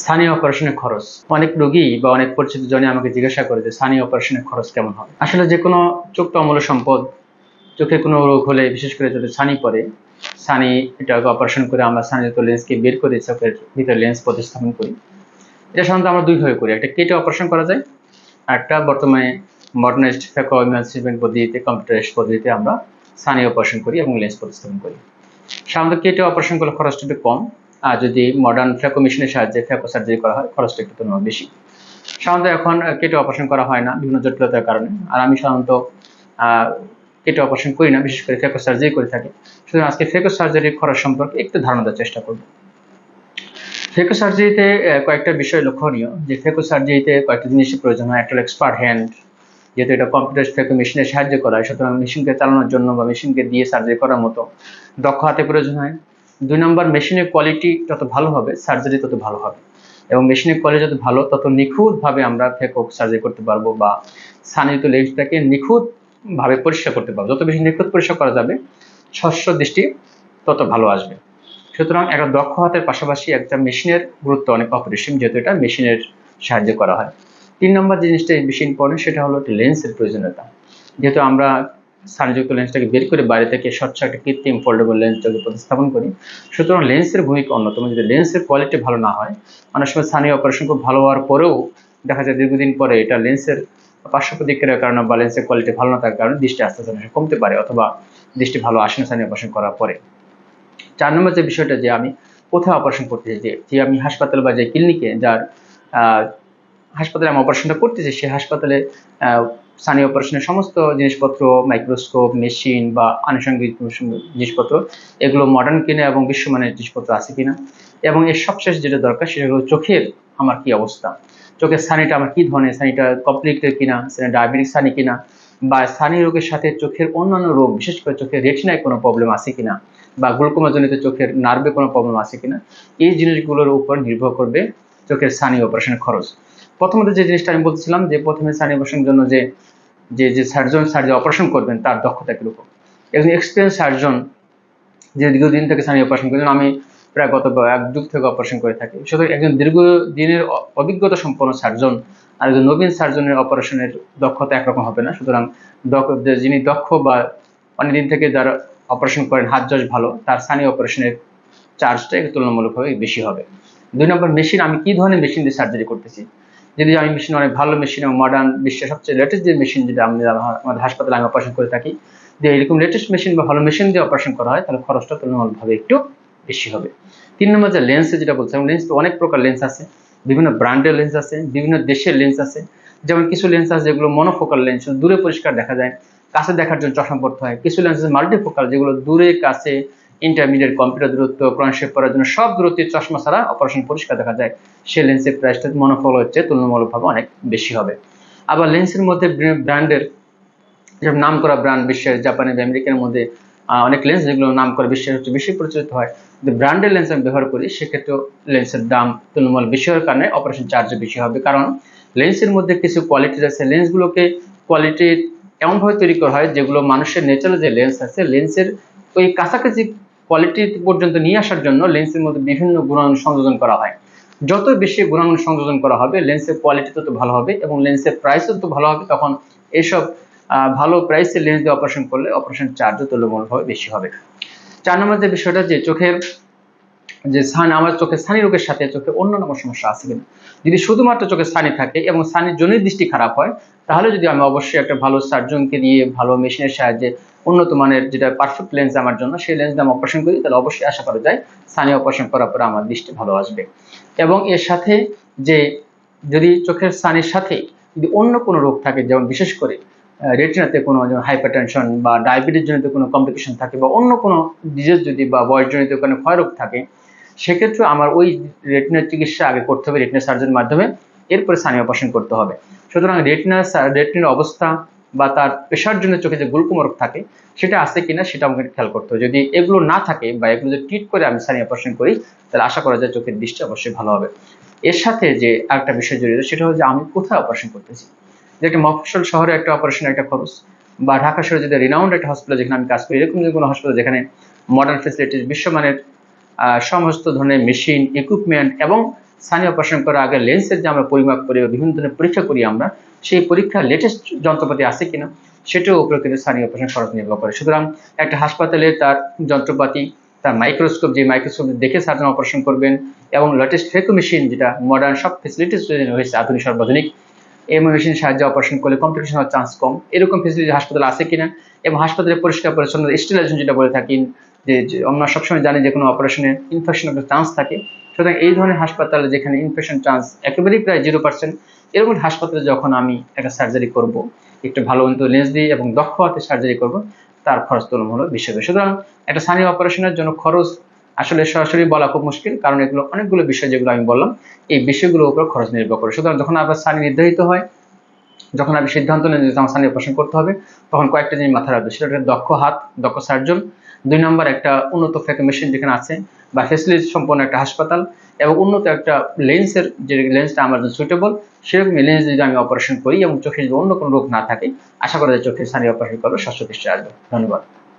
স্থানীয় অপারেশনের খরচ। অনেক রোগী বা অনেক পরিচিত জনে আমাকে জিজ্ঞাসা করে যে স্থানীয় অপারেশনের খরচ কেমন হবে আসলে যে কোনো চোখ তো অমূল্য সম্পদ, চোখে কোনো রোগ হলে, বিশেষ করে যদি ছানি পড়ে, ছানি এটাকে অপারেশন করে আমরা ছানিযুক্ত লেন্সকে বের করে চোখের ভিতরে লেন্স প্রতিস্থাপন করি। এটা সাধারণত আমরা দুইভাবে করি। একটা কেটে অপারেশন করা যায়, আর একটা বর্তমানে মডার্নাইজড ফ্যাকো ইমাজিমেন্ট পদ্ধতিতে কম্পিউটারাইজড পদ্ধতিতে আমরা ছানি অপারেশন করি এবং লেন্স প্রতিস্থাপন করি। সাধারণত কেটে অপারেশন করলে খরচটা একটু কম। আর যদি মডার্ন ফ্যাকো মেশিনের সাহায্যে ফ্যাকো সার্জারি করা হয়, খরচটা একটু তুলনামূলক বেশি। সাধারণত এখন কেটে অপারেশন করা হয় না বিভিন্ন জটিলতার কারণে। আর আমি সাধারণত কেটে অপারেশন করি না, বিশেষ করে ফেকো সার্জারি করে থাকি। সুতরাং আজকে ফেকো সার্জারির খরচ সম্পর্কে একটু ধারণা দেওয়ার চেষ্টা করব। ফেকো সার্জারিতে কয়েকটা বিষয় লক্ষণীয়। যে ফেকো সার্জারিতে কয়েকটা জিনিসের প্রয়োজন হয়, একটা এক্সপার্ট হ্যান্ড যেহেতু এটা কম্পিউটার ফেকো মেশিনের সাহায্য করা হয়, সুতরাং মেশিনকে চালানোর জন্য বা মেশিনকে দিয়ে সার্জারি করার মতো দক্ষ হাতে প্রয়োজন হয়। দুই নম্বর মেশিনের কোয়ালিটি যত ভালো হবে সার্জারি তত ভালো হবে। এবং মেশিনের কোয়ালিটি যত ভালো, তত নিখুঁতভাবে আমরা ফেকো সার্জারি করতে পারব বা স্থানিত লেন্সটাকে নিখুঁতভাবে পরিষ্কার করতে পারব। যত বেশি নিখুঁত পরিষ্কার করা যাবে স্বচ্ছ দৃষ্টি তত ভালো আসবে। সুতরাং একটা দক্ষ হাতের পাশাপাশি একটা মেশিনের গুরুত্ব অনেক অপরিসীম, যেহেতু এটা মেশিনের সাহায্যে করা হয়। তিন নম্বর জিনিসটা বেশি ইম্পর্টেন্ট সেটা হলো একটা লেন্সের প্রয়োজনীয়তা। যেহেতু আমরা স্থানযুক্ত লেন্সটাকে বের করে বাইরে থেকে স্বচ্ছ একটা কৃত্রিম ফোল্ডেবল লেন্সটাকে প্রতিস্থাপন করি। সুতরাং লেন্সের ভূমিকা অন্যতম। যদি লেন্সের কোয়ালিটি ভালো না হয়, অনেক সময় স্থানীয় অপারেশন খুব ভালো হওয়ার পরেও দেখা যায় দীর্ঘদিন পরে এটা লেন্সের পার্শ্ব প্রতিক্রিয়ার কারণে বা লেন্সের কোয়ালিটি ভালো না থাকার কারণে দৃষ্টি আস্তে আস্তে কমতে পারে অথবা দৃষ্টি ভালো আসে না স্থানীয় অপারেশন করার পরে। চার নম্বর যে বিষয়টা যে আমি কোথায় অপারেশন করতে চাই, যে- আমি হাসপাতাল বা যে ক্লিনিকে যার হাসপাতালে আমি অপারেশনটা করতেছি সেই হাসপাতালে স্থানীয় অপারেশনের সমস্ত জিনিসপত্র মাইক্রোস্কোপ মেশিন বা আনুষঙ্গিক জিনিসপত্র, এগুলো মডার্ন কিনা এবং বিশ্বমানের জিনিসপত্র আছে কিনা? এবং এর সবশেষ যেটা দরকার সেটা হলো চোখের আমার কি অবস্থা? চোখের স্থানীটা আমার কি ধরনের? স্থানীটা কমপ্লিটেড কিনা? সেটা ডায়াবেটিক স্থানী কিনা? বা স্থানীয় রোগের সাথে চোখের অন্যান্য রোগ, বিশেষ করে চোখের রেটিনায় কোনো প্রবলেম আছে কিনা? বা গ্লুকোমাজনিত চোখের নার্ভে কোনো প্রবলেম আছে কিনা? এই জিনিসগুলোর উপর নির্ভর করবে চোখের স্থানীয় অপারেশনের খরচ। প্রথমত যে জিনিসটা আমি বলছিলাম যে প্রথমে স্থানীয় অপারেশনের জন্য যে যে যে সার্জন সার্জন অপারেশন করবেন, তার দক্ষতা কীরকম? একজন এক্সপিরিয়েন্স সার্জন যে দীর্ঘদিন থেকে স্থানীয় অপারেশন করেন আমি প্রায় গত এক যুগ থেকে অপারেশন করে থাকি। সুতরাং একজন দীর্ঘদিনের অভিজ্ঞতা সম্পন্ন সার্জন আর একজন নবীন সার্জনের অপারেশনের দক্ষতা একরকম হবে না। সুতরাং যিনি দক্ষ বা অনেকদিন থেকে যারা অপারেশন করেন, হাত যশ ভালো, তার স্থানীয় অপারেশনের চার্জটা তুলনামূলকভাবে বেশি হবে। দুই নম্বর মেশিন আমি কি ধরনের মেশিন দিয়ে সার্জারি করতেছি? যদি আমি মেশিন অনেক ভালো মেশিন এবং মডার্ন বিশ্বের সবচেয়ে লেটেস্ট যে মেশিন যেটা আমরা আমাদের হাসপাতালে আমি অপারেশন করে থাকি, যে এরকম লেটেস্ট মেশিন বা ভালো মেশিন দিয়ে অপারেশন করা হয়, তাহলে খরচটা তুলনামূলকভাবে একটু বেশি হবে। তিন নম্বর যে লেন্সে যেটা বলছিলাম লেন্স তো অনেক প্রকার লেন্স আছে, বিভিন্ন ব্র্যান্ডের লেন্স আছে, বিভিন্ন দেশের লেন্স আছে, যেমন কিছু লেন্স আছে যেগুলো মনোফোকাল লেন্স দূরে পরিষ্কার দেখা যায়, কাছে দেখার জন্য চশমা পড়তে হয়, কিছু লেন্স আছে মাল্টিফোকাল যেগুলো দূরে, কাছে ইন্টারমিডিয়েট কম্পিউটার দূরত্ব ক্রনশেপ করার জন্য সব দূরত্বের চশমা ছাড়া অপারেশন পরিষ্কার দেখা যায়। সে লেন্সের প্রাইসটা মনোফল হচ্ছে, তুলনামূলকভাবে অনেক বেশি হবে। আবার লেন্সের মধ্যে ব্র্যান্ডের যেসব নাম করা ব্র্যান্ড বিশ্বের জাপানি বা আমেরিকার মধ্যে অনেক লেন্স যেগুলো নাম করা বিশ্বের হচ্ছে বেশি পরিচিত হয় যদি ব্র্যান্ডের লেন্স আমি ব্যবহার করি, সেক্ষেত্রেও লেন্সের দাম তুলনামূলক বেশি হওয়ার কারণে অপারেশন চার্জও বেশি হবে। কারণ লেন্সের মধ্যে কিছু কোয়ালিটি আছে লেন্সগুলোকে কোয়ালিটির এমনভাবে তৈরি করা হয় যেগুলো মানুষের ন্যাচারাল যে লেন্স আছে লেন্সের ওই কাছাকাছি কোয়ালিটি পর্যন্ত নিয়ে আসার জন্য লেন্সের মধ্যে বিভিন্ন গুণাগুণ সংযোজন করা হয়। যত বেশি গুণাগুণ সংযোজন করা হবে লেন্সের কোয়ালিটি তত ভালো হবে এবং লেন্সের প্রাইসও তত ভালো হবে। তখন এইসব আহ, ভালো প্রাইসের লেন্স দিয়ে অপারেশন করলে অপারেশন চার্জও তুলনামূলকভাবে বেশি হবে। চার নম্বর যে বিষয়টা যে চোখের যে স্থান আমার চোখের স্থানী রোগের সাথে চোখে অন্যান্য কোনো সমস্যা আছে কিনা? যদি শুধুমাত্র চোখের স্থানে থাকে এবং স্থানের জনের দৃষ্টি খারাপ হয় তাহলে যদি আমি অবশ্যই একটা ভালো সার্জনকে দিয়ে ভালো মেশিনের সাহায্যে উন্নত মানের যেটা পারফেক্ট লেন্স আমার জন্য, সেই লেন্স আমি অপারেশন করি, তাহলে অবশ্যই আশা করা যায় স্থানীয় অপারেশন করার পরে আমার দৃষ্টি ভালো আসবে। এবং এর সাথে যে যদি চোখের স্থানের সাথে যদি অন্য কোনো রোগ থাকে, যেমন বিশেষ করে রেটিনাতে কোনো যেমন হাইপারটেনশন বা ডায়াবেটিস জনিত কোনো কমপ্লিকেশন থাকে বা অন্য কোনো ডিজিজ যদি বা বয়সজনিত কোনো ক্ষয়রোগ থাকে, সেক্ষেত্রে আমার ওই রেটিনার চিকিৎসা আগে করতে হবে রেটিনা সার্জনের মাধ্যমে, এরপরে স্থানীয় অপারেশন করতে হবে। সুতরাং রেটিনা রেটিনার অবস্থা বা তার পেশার জন্য চোখে যে গ্লুকোমা রোগ থাকে, সেটা আছে কিনা সেটা আমাকে খেয়াল করতে হবে। যদি এগুলো না থাকে বা এগুলো যদি ট্রিট করে আমি স্থানীয় অপারেশন করি, তাহলে আশা করা যায় চোখের দৃষ্টি অবশ্যই ভালো হবে। এর সাথে যে আরেকটা বিষয় জড়িত, সেটা যে আমি কোথায় অপারেশন করতেছি? যে একটা মফস্বল শহরে একটা অপারেশন একটা খরচ, বা ঢাকা শহরে যদি রিনাউন্ড একটা হসপিটাল যেখানে আমি কাজ করি, এরকম যে কোনো হসপিটাল যেখানে মডার্ন ফেসিলিটিস বিশ্বমানের সমস্ত ধরনের মেশিন ইকুইপমেন্ট এবং সানি অপারেশন করার আগে লেন্সের যে আমরা পরিমাপ করি বা বিভিন্ন ধরনের পরীক্ষা করি আমরা, সেই পরীক্ষার লেটেস্ট যন্ত্রপাতি আছে কিনা সেটার উপরে কিন্তু সানি অপারেশন খরচ নির্ভর করে। সুতরাং একটা হাসপাতালে তার যন্ত্রপাতি, তার মাইক্রোস্কোপ যে মাইক্রোস্কোপ দেখে সার্জন অপারেশন করবেন এবং লেটেস্ট ফেকো মেশিন যেটা মডার্ন সব ফেসিলিটিস হয়েছে, আধুনিক সর্বাধুনিক এই মেশিন সাহায্যে অপারেশন করলে কমপ্লিকেশন হওয়ার চান্স কম। এরকম ফেসিলিটি হাসপাতাল আছে কিনা এবং হাসপাতালে পরিষ্কার পরিচ্ছন্ন স্টেলাইজেশন যেটা বলে থাকি যে আমরা সবসময় জানি যে কোনো অপারেশনে ইনফেকশন একটা চান্স থাকে। সুতরাং এই ধরনের হাসপাতালে যেখানে ইনফেকশন চান্স একেবারেই প্রায় জিরো পার্সেন্ট এরকম হাসপাতালে যখন আমি একটা সার্জারি করব, একটু ভালো উন্নত লেন্স দিয়ে এবং দক্ষ হাতে সার্জারি করব, তার খরচ তুলনামূলক বেশি হবে। সুতরাং একটা স্থানীয় অপারেশনের জন্য খরচ আসলে সরাসরি বলা খুব মুশকিল, কারণ এগুলো অনেকগুলো বিষয় যেগুলো আমি বললাম, এই বিষয়গুলোর উপর খরচ নির্ভর করে। সুতরাং যখন আবার স্থানে নির্ধারিত হয় যখন আপনি সিদ্ধান্ত নেন যে আমার স্থানীয় অপারেশন করতে হবে, তখন কয়েকটা জিনিস মাথায় রাখবে সেটা একটা দক্ষ হাত, দক্ষ সার্জন। দুই নম্বর, একটা উন্নত ফেকে মেশিন যেখানে আছে, বা ফেসিলিটি সম্পন্ন একটা হাসপাতাল, এবং উন্নত একটা লেন্সের যে লেন্সটা আমার জন্য সুইটেবল সেরকম লেন্স যদি আমি অপারেশন করি এবং চোখে যদি অন্য কোনো রোগ না থাকে, আশা করা যায় চোখের স্থানীয় অপারেশন করলে স্বাস্থ্য আসবে। ধন্যবাদ।